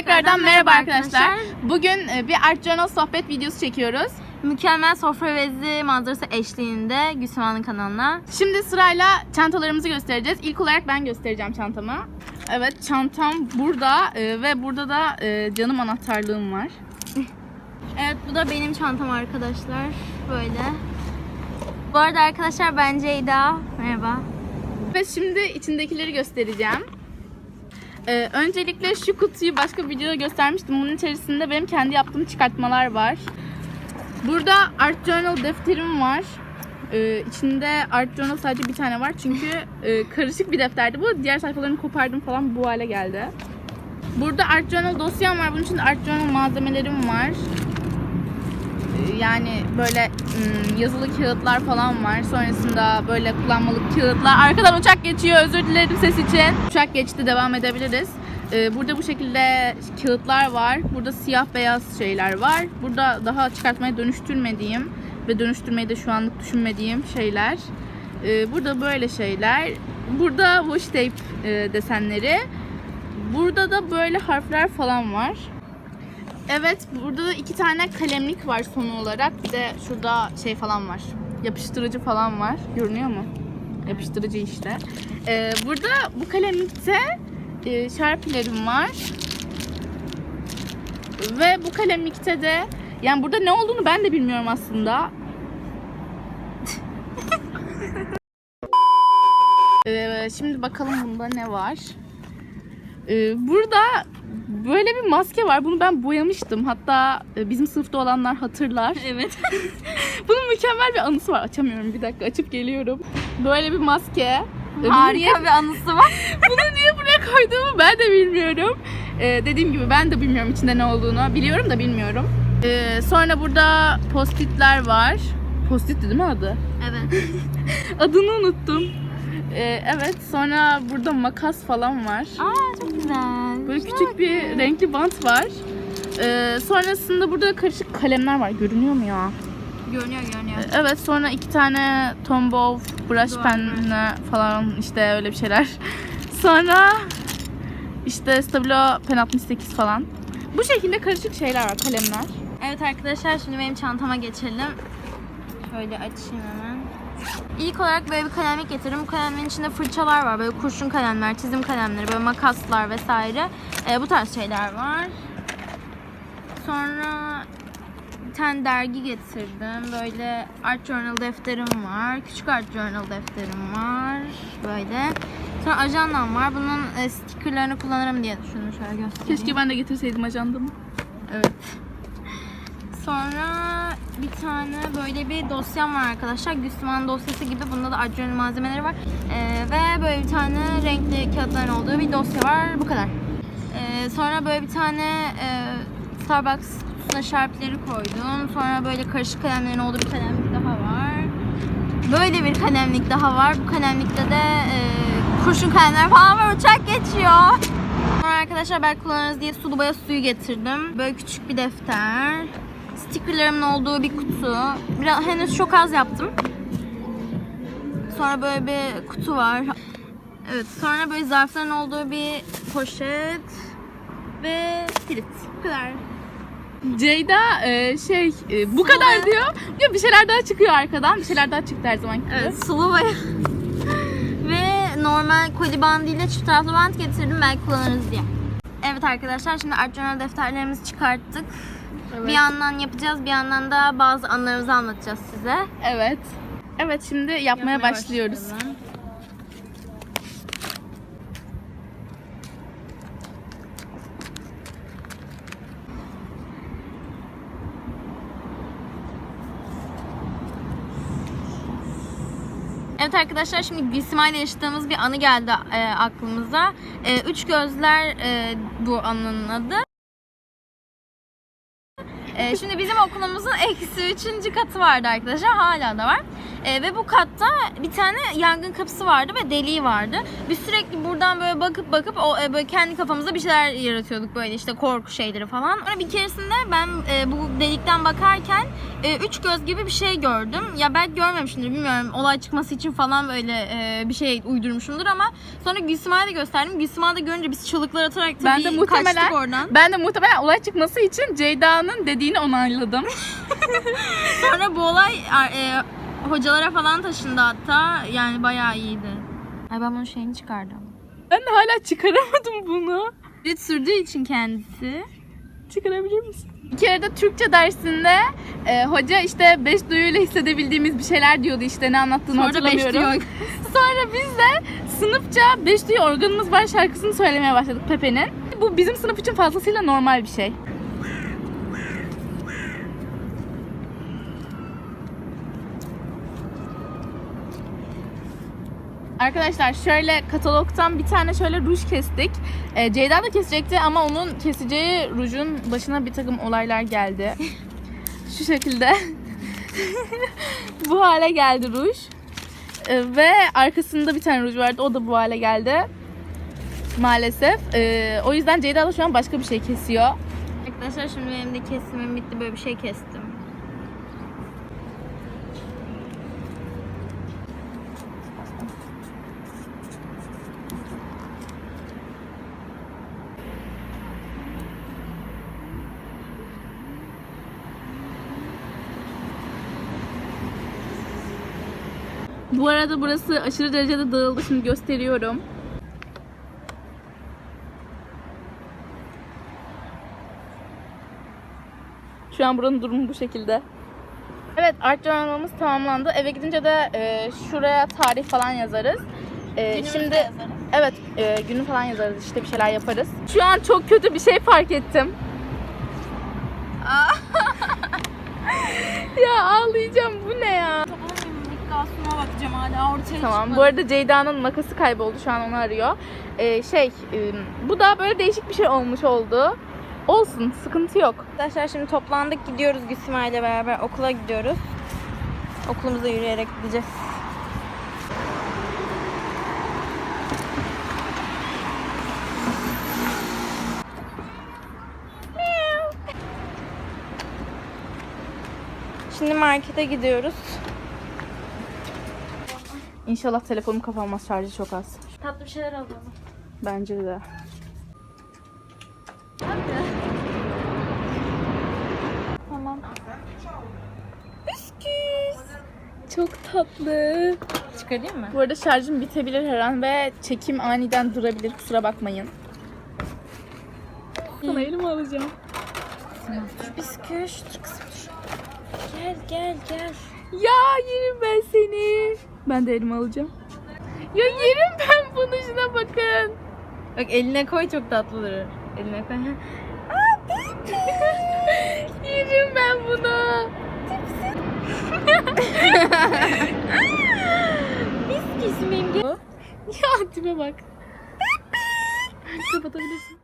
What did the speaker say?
Tekrardan merhaba arkadaşlar. Bugün e, bir Art Journal sohbet videosu çekiyoruz. Mükemmel sofra vezi manzarası eşliğinde Gülsüman'ın kanalına. Şimdi sırayla çantalarımızı göstereceğiz. İlk olarak ben göstereceğim çantamı. Evet çantam burada e, ve burada da e, canım anahtarlığım var. Evet bu da benim çantam arkadaşlar. Böyle. Bu arada arkadaşlar ben Ceyda. Merhaba. Ve şimdi içindekileri göstereceğim. Ee, öncelikle şu kutuyu başka bir videoda göstermiştim. Bunun içerisinde benim kendi yaptığım çıkartmalar var. Burada Art Journal defterim var. Ee, içinde Art Journal sadece bir tane var. Çünkü e, karışık bir defterdi bu. Diğer sayfalarını kopardım falan bu hale geldi. Burada Art Journal dosyam var. Bunun içinde Art Journal malzemelerim var. Yani böyle yazılı kağıtlar falan var. Sonrasında böyle kullanmalık kağıtlar. Arkadan uçak geçiyor. Özür dilerim ses için. Uçak geçti. Devam edebiliriz. Burada bu şekilde kağıtlar var. Burada siyah beyaz şeyler var. Burada daha çıkartmaya dönüştürmediğim ve dönüştürmeyi de şu anlık düşünmediğim şeyler. Burada böyle şeyler. Burada washi tape desenleri. Burada da böyle harfler falan var. Evet, burada da iki tane kalemlik var son olarak. Bir de şurada şey falan var. Yapıştırıcı falan var. Görünüyor mu? Yapıştırıcı işte. Ee, burada bu kalemlikte e, şarpilerim var. Ve bu kalemlikte de yani burada ne olduğunu ben de bilmiyorum aslında. Ee, şimdi bakalım bunda ne var. Ee, burada böyle bir maske var. Bunu ben boyamıştım. Hatta e, bizim sınıfta olanlar hatırlar. Evet. Bunun mükemmel bir anısı var. Açamıyorum bir dakika. Açıp geliyorum. Böyle bir maske. Niye- Harika bir anısı var. bunu niye buraya koyduğumu ben de bilmiyorum. Ee, dediğim gibi ben de bilmiyorum içinde ne olduğunu. Biliyorum da bilmiyorum. Ee, sonra burada postitler var. Postit değil mi adı? Evet. Adını unuttum. Ee, evet sonra burada makas falan var. Aa çok güzel. Böyle küçük bir renkli bant var. Ee, sonrasında burada karışık kalemler var. Görünüyor mu ya? Görünüyor görünüyor. Evet sonra iki tane Tombow brush Doğru. pen falan işte öyle bir şeyler. Sonra işte Stabilo pen 68 falan. Bu şekilde karışık şeyler var kalemler. Evet arkadaşlar şimdi benim çantama geçelim. Şöyle açayım hemen. İlk olarak böyle bir kalemlik getirdim. Bu kalemlerin içinde fırçalar var. Böyle kurşun kalemler, çizim kalemleri, böyle makaslar vesaire. Ee, bu tarz şeyler var. Sonra bir tane dergi getirdim. Böyle Art Journal defterim var. Küçük Art Journal defterim var. Böyle. Sonra ajandam var. Bunun e, stickerlarını kullanırım diye düşündüm. Şöyle göstereyim. Keşke ben de getirseydim ajandamı. Evet. Sonra bir tane böyle bir dosyam var arkadaşlar. Güsman dosyası gibi. Bunda da acıyorum malzemeleri var. Ee, ve böyle bir tane renkli kağıtların olduğu bir dosya var. Bu kadar. Ee, sonra böyle bir tane e, Starbucks kutusuna şarpleri koydum. Sonra böyle karışık kalemlerin olduğu bir kalemlik daha var. Böyle bir kalemlik daha var. Bu kalemlikte de e, kurşun kalemler falan var. Uçak geçiyor. Sonra arkadaşlar belki kullanırız diye sulu boya suyu getirdim. Böyle küçük bir defter. Stickerlarımın olduğu bir kutu. Biraz, henüz çok az yaptım. Sonra böyle bir kutu var. Evet sonra böyle zarfların olduğu bir poşet. Ve kilit. Bu kadar. Ceyda e, şey e, bu kadar diyor. Ya bir şeyler daha çıkıyor arkadan. Bir şeyler daha çıktı her zaman gibi. Evet sulu boya. Ve normal koli bandıyla çift taraflı bant getirdim belki kullanırız diye. Evet arkadaşlar şimdi Art defterlerimizi çıkarttık. Evet. Bir yandan yapacağız bir yandan da bazı anılarımızı anlatacağız size. Evet. Evet şimdi yapmaya, başlıyoruz. başlayalım. Evet arkadaşlar şimdi Gülsima ile yaşadığımız bir anı geldi e, aklımıza. E, üç gözler e, bu anının adı. E, şimdi bizim okulumuzun eksi üçüncü katı vardı arkadaşlar. Hala da var. E, ve bu katta bir tane yangın kapısı vardı ve deliği vardı. Biz sürekli buradan böyle bakıp bakıp o e, böyle kendi kafamızda bir şeyler yaratıyorduk böyle işte korku şeyleri falan. Sonra bir keresinde ben e, bu delikten bakarken e, üç göz gibi bir şey gördüm. Ya belki görmemişimdir bilmiyorum. Olay çıkması için falan böyle e, bir şey uydurmuşumdur ama sonra Gülsüma'ya da gösterdim. Gülsüma da görünce biz çığlıklar atarak tabii Ben de muhtemelen- kaçtık oradan. Ben de muhtemelen olay çıkması için Ceyda'nın dediğini onayladım. Sonra bu olay e, hocalara falan taşındı hatta. Yani bayağı iyiydi. Ay ben bunun şeyini çıkardım. ben de hala çıkaramadım bunu. Bir sürdüğü için kendisi. Çıkarabilir misin? Bir kere de Türkçe dersinde e, hoca işte beş duyuyla hissedebildiğimiz bir şeyler diyordu işte ne anlattığını Sonra beş hatırlamıyorum. duyu Sonra biz de sınıfça beş duyu organımız var şarkısını söylemeye başladık Pepe'nin. Bu bizim sınıf için fazlasıyla normal bir şey. Arkadaşlar şöyle katalogtan bir tane şöyle ruj kestik. Ee, Ceyda da kesecekti ama onun keseceği rujun başına bir takım olaylar geldi. Şu şekilde. bu hale geldi ruj. Ee, ve arkasında bir tane ruj vardı. O da bu hale geldi. Maalesef. Ee, o yüzden Ceyda da şu an başka bir şey kesiyor. Arkadaşlar şimdi benim de kesimim bitti. Böyle bir şey kestim. Bu arada burası aşırı derecede dağıldı. Şimdi gösteriyorum. Şu an buranın durumu bu şekilde. Evet art journalımız tamamlandı. Eve gidince de e, şuraya tarih falan yazarız. E, şimdi evet e, günü falan yazarız işte bir şeyler yaparız. Şu an çok kötü bir şey fark ettim. ya ağlayacağım bu ne ya? Gasuma bakacağım hala ortaya Tamam. Bu arada Ceyda'nın makası kayboldu. Şu an onu arıyor. Ee, şey, e, bu da böyle değişik bir şey olmuş oldu. Olsun, sıkıntı yok. Arkadaşlar şimdi toplandık gidiyoruz Gülsüma ile beraber okula gidiyoruz. Okulumuza yürüyerek gideceğiz. Şimdi markete gidiyoruz. İnşallah telefonum kapanmaz. Şarjı çok az. Tatlı bir şeyler alalım. Bence de. Tamam. Çok tatlı. Çıkarayım mı? Bu arada şarjım bitebilir her an ve çekim aniden durabilir. Kusura bakmayın. Sana elimi alacağım. Dur kızım dur. Gel gel gel. Ya yerim ben seni. Ben de elimi alacağım. Ya yerim ben bunu şuna bakın. Bak eline koy çok tatlı durur. Eline koy. yerim ben bunu. Bisküvi miyim? Ya tipe bak. Kapatabilirsin.